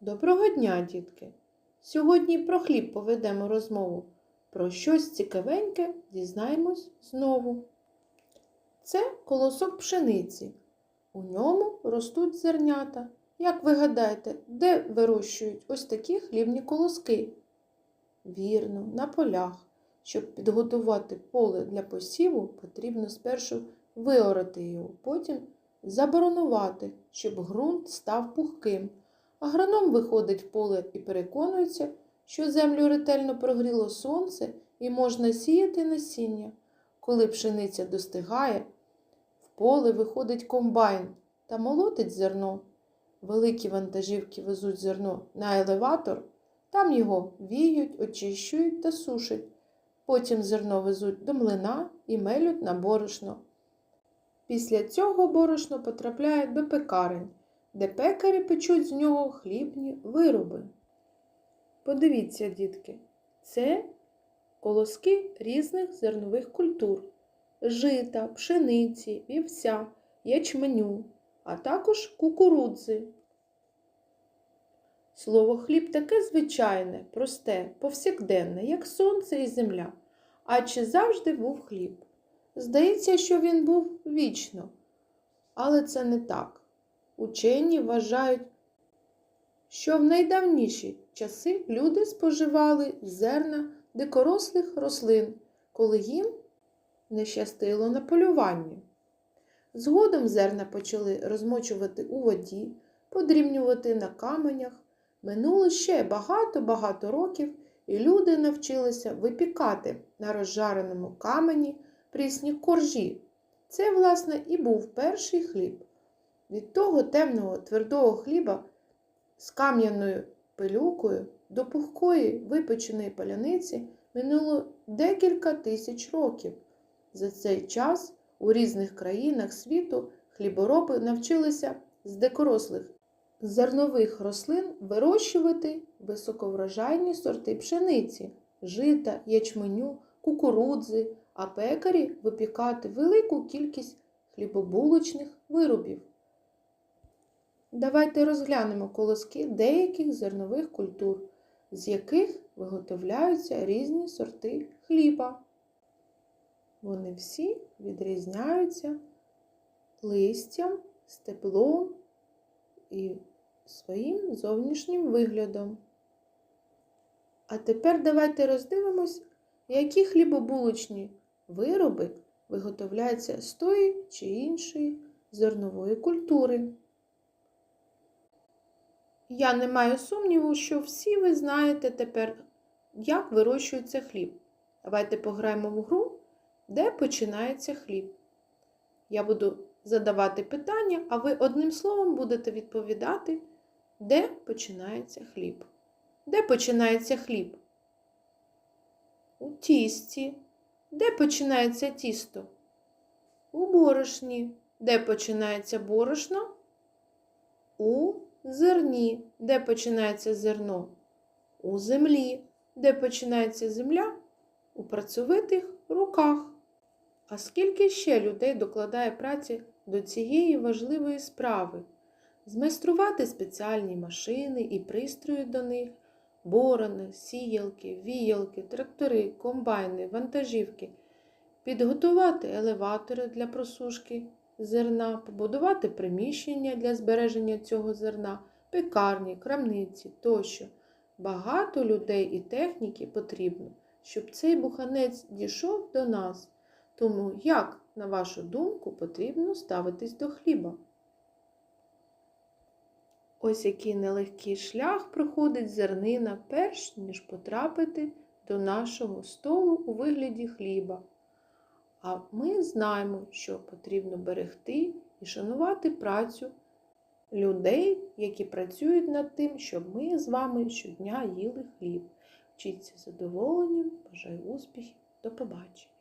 Доброго дня, дітки! Сьогодні про хліб поведемо розмову. Про щось цікавеньке дізнаємось знову. Це колосок пшениці. У ньому ростуть зернята. Як ви гадаєте, де вирощують ось такі хлібні колоски? Вірно, на полях. Щоб підготувати поле для посіву, потрібно спершу виорати його, потім заборонувати, щоб ґрунт став пухким. Агроном виходить в поле і переконується, що землю ретельно прогріло сонце і можна сіяти насіння. Коли пшениця достигає, в поле виходить комбайн та молотить зерно. Великі вантажівки везуть зерно на елеватор, там його віють, очищують та сушать. Потім зерно везуть до млина і мелють на борошно. Після цього борошно потрапляє до пекарень, де пекарі печуть з нього хлібні вироби. Подивіться, дітки, це колоски різних зернових культур, жита, пшениці, вівця, ячменю, а також кукурудзи. Слово хліб таке звичайне, просте, повсякденне, як сонце і земля. А чи завжди був хліб? Здається, що він був вічно, але це не так. Учені вважають, що в найдавніші часи люди споживали зерна дикорослих рослин, коли їм не щастило на полюванні. Згодом зерна почали розмочувати у воді, подрібнювати на каменях. Минуло ще багато-багато років, і люди навчилися випікати на розжареному камені прісні коржі. Це, власне, і був перший хліб. Від того темного твердого хліба з кам'яною пилюкою до пухкої випеченої паляниці минуло декілька тисяч років. За цей час у різних країнах світу хлібороби навчилися з дикорослих зернових рослин вирощувати високоврожайні сорти пшениці, жита, ячменю, кукурудзи, а пекарі випікати велику кількість хлібобулочних виробів. Давайте розглянемо колоски деяких зернових культур, з яких виготовляються різні сорти хліба. Вони всі відрізняються листям, стеблом і своїм зовнішнім виглядом. А тепер давайте роздивимось, які хлібобулочні вироби виготовляються з тої чи іншої зернової культури. Я не маю сумніву, що всі ви знаєте тепер, як вирощується хліб. Давайте пограємо в гру, де починається хліб. Я буду задавати питання, а ви одним словом будете відповідати, де починається хліб. Де починається хліб? У тісті. Де починається тісто? У борошні. Де починається борошно? У зерні. Де починається зерно? У землі. Де починається земля? У працьовитих руках. А скільки ще людей докладає праці до цієї важливої справи? Змайструвати спеціальні машини і пристрої до них, борони, сіялки, віялки, трактори, комбайни, вантажівки, підготувати елеватори для просушки зерна, побудувати приміщення для збереження цього зерна, пекарні, крамниці тощо. Багато людей і техніки потрібно, щоб цей буханець дійшов до нас. Тому як, на вашу думку, потрібно ставитись до хліба? Ось який нелегкий шлях проходить зернина, перш ніж потрапити до нашого столу у вигляді хліба. А ми знаємо, що потрібно берегти і шанувати працю людей, які працюють над тим, щоб ми з вами щодня їли хліб. Вчіться задоволенням, бажаю успіхів, до побачення!